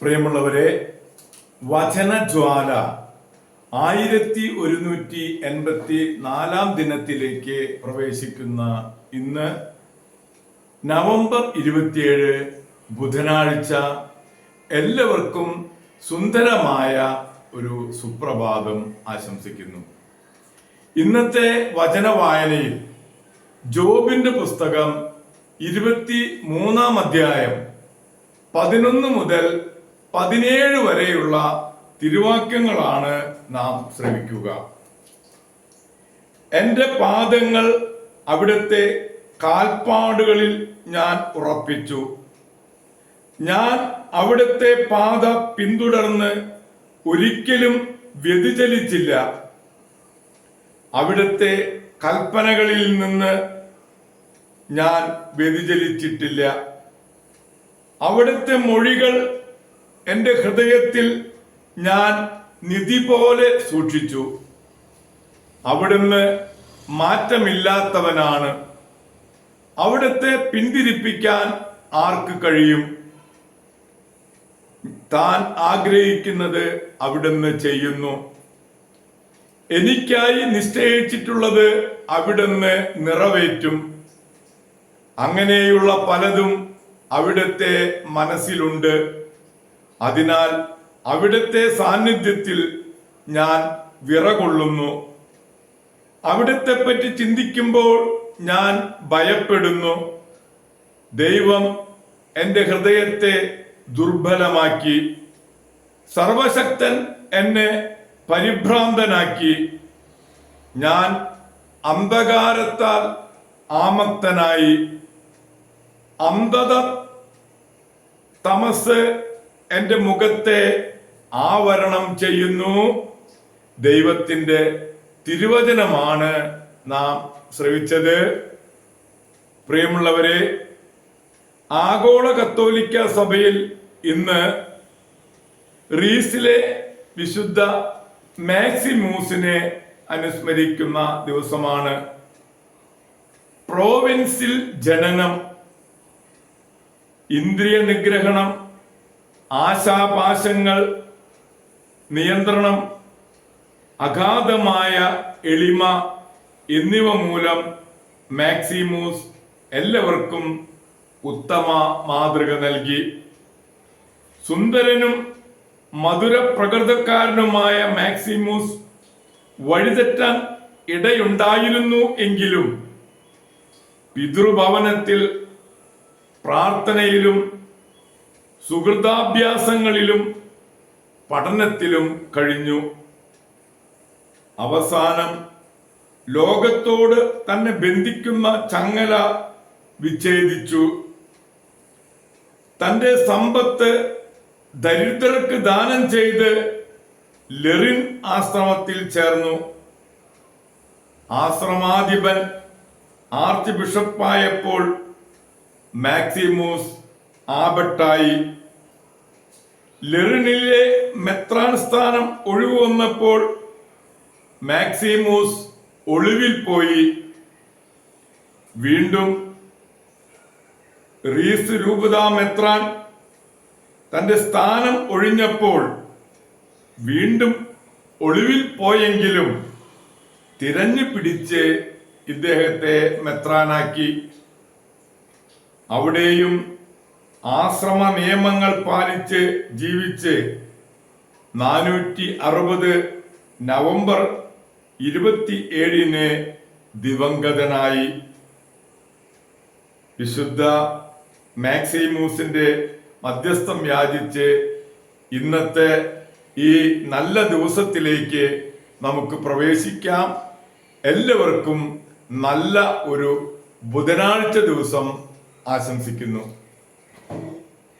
പ്രിയമുള്ളവരെ വചനജ്വാല ആയിരത്തി ഒരുന്നൂറ്റി എൺപത്തി നാലാം ദിനത്തിലേക്ക് പ്രവേശിക്കുന്ന ഇന്ന് നവംബർ ഇരുപത്തിയേഴ് ബുധനാഴ്ച എല്ലാവർക്കും സുന്ദരമായ ഒരു സുപ്രഭാതം ആശംസിക്കുന്നു. ഇന്നത്തെ വചന വായനയിൽ ജോബിന്റെ പുസ്തകം ഇരുപത്തി മൂന്നാം അധ്യായം പതിനൊന്ന് മുതൽ പതിനേഴ് വരെയുള്ള തിരുവാക്യങ്ങളാണ് നാം ശ്രമിക്കുക എന്റെ പാദങ്ങൾ അവിടുത്തെ കാൽപ്പാടുകളിൽ ഞാൻ ഉറപ്പിച്ചു. ഞാൻ അവിടുത്തെ പാത പിന്തുടർന്ന് ഒരിക്കലും വ്യതിചലിച്ചില്ല. അവിടുത്തെ കൽപ്പനകളിൽ നിന്ന് ഞാൻ വ്യതിചലിച്ചിട്ടില്ല. അവിടുത്തെ മൊഴികൾ എന്റെ ഹൃദയത്തിൽ ഞാൻ നിധി പോലെ സൂക്ഷിച്ചു. അവിടുന്ന് മാറ്റമില്ലാത്തവനാണ്. അവിടുത്തെ പിന്തിരിപ്പിക്കാൻ ആർക്ക് കഴിയും? താൻ ആഗ്രഹിക്കുന്നത് അവിടുന്ന് ചെയ്യുന്നു. എനിക്കായി നിശ്ചയിച്ചിട്ടുള്ളത് അവിടുന്ന് നിറവേറ്റും. അങ്ങനെയുള്ള പലതും അവിടുത്തെ മനസ്സിലുണ്ട്. അതിനാൽ അവിടുത്തെ സാന്നിധ്യത്തിൽ ഞാൻ വിറകൊള്ളുന്നു. അവിടുത്തെ പറ്റി ചിന്തിക്കുമ്പോൾ ഞാൻ ഭയപ്പെടുന്നു. ദൈവം എന്റെ ഹൃദയത്തെ ദുർബലമാക്കി. സർവശക്തൻ എന്നെ പരിഭ്രാന്തനാക്കി. ഞാൻ അന്ധകാരത്താൽ ആമക്തനായി അന്ധത തമസ് എന്റെ മുഖത്തെ ആവരണം ചെയ്യുന്നു. ദൈവത്തിന്റെ തിരുവചനമാണ് നാം ശ്രവിച്ചത്. പ്രിയമുള്ളവരെ ആഗോള കത്തോലിക്ക സഭയിൽ ഇന്ന് റീസിലെ വിശുദ്ധ മാക്സിമൂസിനെ അനുസ്മരിക്കുന്ന ദിവസമാണ്. പ്രോവിൻസിൽ ജനനം ഇന്ദ്രിയ നിഗ്രഹണം ആശാപാശങ്ങൾ നിയന്ത്രണം അഗാധമായ എളിമ എന്നിവ മൂലം മാക്സിമൂസ് എല്ലാവർക്കും ഉത്തമ മാതൃക നൽകി. സുന്ദരനും മധുര പ്രകൃതക്കാരനുമായ മാക്സിമൂസ് വഴിതെറ്റാൻ ഇടയുണ്ടായിരുന്നു എങ്കിലും പിതൃഭവനത്തിൽ പ്രാർത്ഥനയിലും സുഹൃതാഭ്യാസങ്ങളിലും പഠനത്തിലും കഴിഞ്ഞു. അവസാനം ലോകത്തോട് തന്നെ ബന്ധിക്കുന്ന ചങ്ങല വിച്ഛേദിച്ചു. തന്റെ സമ്പത്ത് ദരിദ്രർക്ക് ദാനം ചെയ്ത് ലെറിൻ ആശ്രമത്തിൽ ചേർന്നു. ആശ്രമാധിപൻ ആർച്ച് ബിഷപ്പായപ്പോൾ മാക്സിമൂസ് ആബട്ടായി ലെറിനിലെ മെത്രാൻ സ്ഥാനം ഒഴിവ് വന്നപ്പോൾ മാക്സിമൂസ് ഒളിവിൽ പോയി. വീണ്ടും റീസ് രൂപത മെത്രാൻ തന്റെ സ്ഥാനം ഒഴിഞ്ഞപ്പോൾ വീണ്ടും ഒളിവിൽ പോയെങ്കിലും തിരഞ്ഞു പിടിച്ച് ഇദ്ദേഹത്തെ മെത്രാനാക്കി. അവിടെയും ആശ്രമ നിയമങ്ങൾ പാലിച്ച് ജീവിച്ച് നാനൂറ്റി അറുപത് നവംബർ ഇരുപത്തി ഏഴിന് ദിവംഗതനായി. വിശുദ്ധ മാക്സിമൂസിന്റെ മധ്യസ്ഥം യാചിച്ച് ഇന്നത്തെ ഈ നല്ല ദിവസത്തിലേക്ക് നമുക്ക് പ്രവേശിക്കാം. എല്ലാവർക്കും നല്ല ഒരു ബുധനാഴ്ച ദിവസം ആശംസിക്കുന്നു.